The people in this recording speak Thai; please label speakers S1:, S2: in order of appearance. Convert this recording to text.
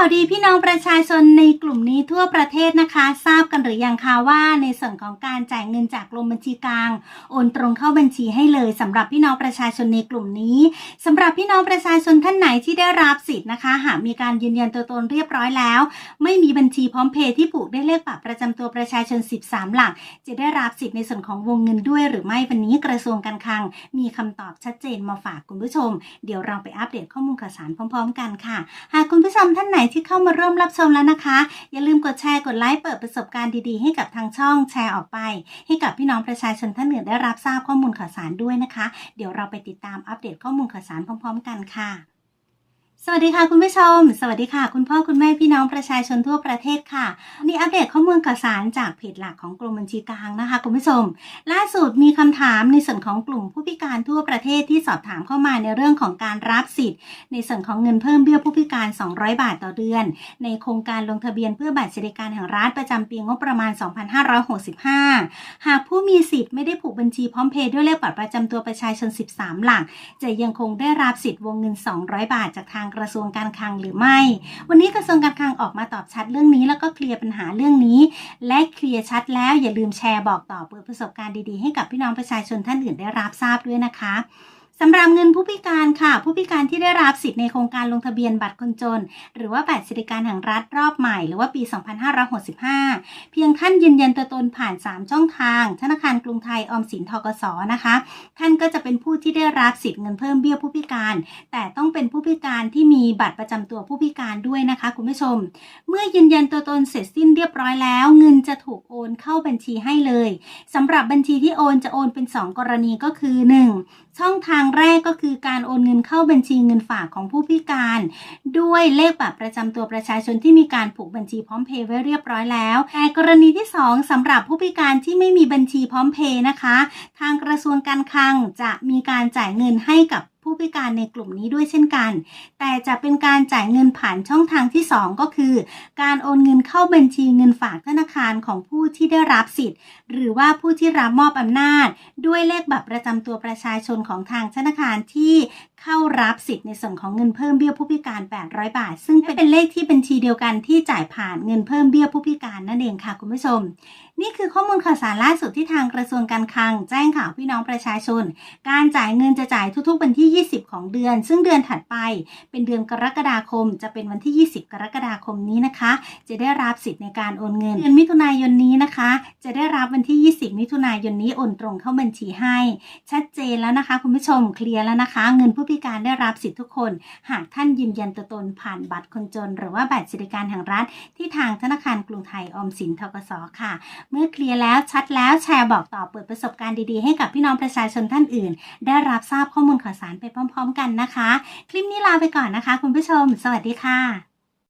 S1: ข่าวดีพี่น้องประชาชนในกลุ่มนี้ทั่วประเทศนะคะ ทราบกันหรือยังคะว่าในส่วนของการจ่ายเงินจากกรมบัญชีกลางโอนตรงเข้าบัญชีให้เลยสำหรับพี่น้องประชาชนในกลุ่มนี้สำหรับพี่น้องประชาชนท่านไหนที่ได้รับสิทธิ์นะคะ หากมีการยืนยันตัวตนเรียบร้อยแล้ว ไม่มีบัญชีพร้อมเพย์ที่ผูกด้วยเลขบัตรประจำตัวประชาชน 13 หลัก จะได้รับสิทธิ์ในส่วนของวงเงินด้วย หรือไม่วันนี้กระทรวงการคลัง มีคำตอบชัดเจนมาฝากคุณผู้ชม เดี๋ยวเราไปอัปเดตข้อมูลข่าวสารพร้อม ๆ กันค่ะ หากคุณผู้ชมท่านไหนที่เข้ามาร่วมรับชมแล้วนะคะ อย่าลืมกดแชร์กดไลค์เปิดประสบการณ์ดีๆ ให้กับทางช่องแชร์ออกไป ให้กับพี่น้องประชาชนท่านอื่นได้รับทราบข้อมูลข่าวสารด้วยนะคะ เดี๋ยวเราไปติดตามอัปเดตข้อมูลข่าวสารพร้อม ๆ กันค่ะ สวัสดีค่ะคุณผู้ชม สวัสดีค่ะ คุณพ่อคุณแม่พี่น้องประชาชนทั่วประเทศค่ะวันนี้อัปเดตข้อมูลข่าวสารจากเพจหลักของกรมบัญชีกลางนะคะ คุณผู้ชม ล่าสุดมีคำถามในส่วนของกลุ่มผู้พิการทั่วประเทศที่สอบถามเข้ามาในเรื่องของการรับสิทธิ์ ในส่วนของเงินเพิ่มเบี้ยผู้พิการ 200 บาทต่อเดือน ในโครงการลงทะเบียนเพื่อบัตรสวัสดิการแห่งรัฐประจำปีงบประมาณ 2565 หากผู้มีสิทธิ์ไม่ได้ผูกบัญชีพร้อมเพย์ด้วยเลขบัตรประจำตัวประชาชน 13 หลัก จะยังคงได้รับสิทธิ์วงเงิน 200 บาทจากทางกระทรวงการคลังหรือไม่ วันนี้กระทรวงการคลังออกมาตอบชัดเรื่องนี้ แล้วก็เคลียร์ปัญหาเรื่องนี้ และเคลียร์ชัดแล้วอย่าลืมแชร์บอกต่อเปิดประสบการณ์ดีๆให้กับพี่น้องประชาชนท่านอื่นได้รับทราบด้วยนะคะ สำหรับเงินผู้พิการค่ะ ผู้พิการที่ได้รับสิทธิ์ในโครงการลงทะเบียนบัตรคนจน หรือว่าบัตรสวัสดิการแห่งรัฐรอบใหม่ หรือว่าปี 2565 เพียงท่านยืนยันตัวตนผ่าน 3 ช่องทาง ธนาคารกรุงไทยออมสินทกสนะคะ ท่านก็จะเป็นผู้ที่ได้รับสิทธิ์เงินเพิ่มเบี้ยผู้พิการ แต่ต้องเป็นผู้พิการที่มีบัตรประจำตัวผู้พิการด้วยนะคะคุณผู้ชม เมื่อยืนยันตัวตนเสร็จสิ้นเรียบร้อยแล้ว เงินจะถูกโอนเข้าบัญชีให้เลยสำหรับบัญชีที่โอนจะโอนเป็น 2 กรณีก็คือ 1. ช่องทางแรกก็คือการโอนเงินเข้าบัญชีเงินฝากของผู้พิการ ด้วยเลขบัตรประจำตัวประชาชนที่มีการผูกบัญชีพร้อมเพย์ไว้เรียบร้อยแล้วแต่กรณีที่ 2สำหรับผู้พิการที่ไม่มีบัญชีพร้อมเพย์นะคะ ทางกระทรวงการคลังจะมีการจ่ายเงินให้กับผู้พิการในกลุ่มนี้ด้วยเช่นกัน แต่จะเป็นการจ่ายเงินผ่านช่องทางที่ 2 ก็คือ การโอนเงินเข้าบัญชีเงินฝากธนาคารของผู้ที่ได้รับสิทธิ์ หรือว่าผู้ที่รับมอบอำนาจ ด้วยเลขบัตรประจำตัวประชาชนของทางธนาคารที่ เข้ารับสิทธิ์ในส่วนของเงินเพิ่มเบี้ยผู้พิการ 800 บาท ซึ่งเป็นเลขที่บัญชีเดียวกันที่จ่ายผ่านเงินเพิ่มเบี้ยผู้พิการนั่นเองค่ะคุณผู้ชม นี่คือข้อมูลข่าวสารล่าสุดที่ทางกระทรวงการคลัง แจ้งข่าวพี่น้องประชาชน การจ่ายเงินจะจ่ายทุกๆวันที่ 20 ของเดือน ซึ่งเดือนถัดไป เป็นเดือนกรกฎาคม จะเป็นวันที่ 20 กรกฎาคมนี้นะคะ จะได้รับสิทธิ์ในการโอนเงินเดือนมิถุนายนนี้นะคะ จะได้รับวันที่ 20 มิถุนายนนี้โอนตรงเข้าบัญชีให้ ชัดเจนแล้วนะคะ คุณผู้ชมเคลียร์แล้วนะคะ เงินผู้พิการได้รับสิทธิ์ทุกคน หากท่านยืนยันตัวตนผ่านบัตรคนจน หรือว่าบัตรสวัสดิการแห่งรัฐ ที่ทางธนาคารกรุงไทยออมสินทกสค่ะ เมื่อเคลียร์แล้วชัดแล้วแชร์บอกต่อเปิดประสบการณ์ดีๆ ให้กับพี่น้องประชาชนท่านอื่น ได้รับทราบข้อมูลข่าวสารไปพร้อม ๆ กันนะคะ คลิปนี้ลาไปก่อนนะคะ คุณผู้ชม สวัสดีค่ะ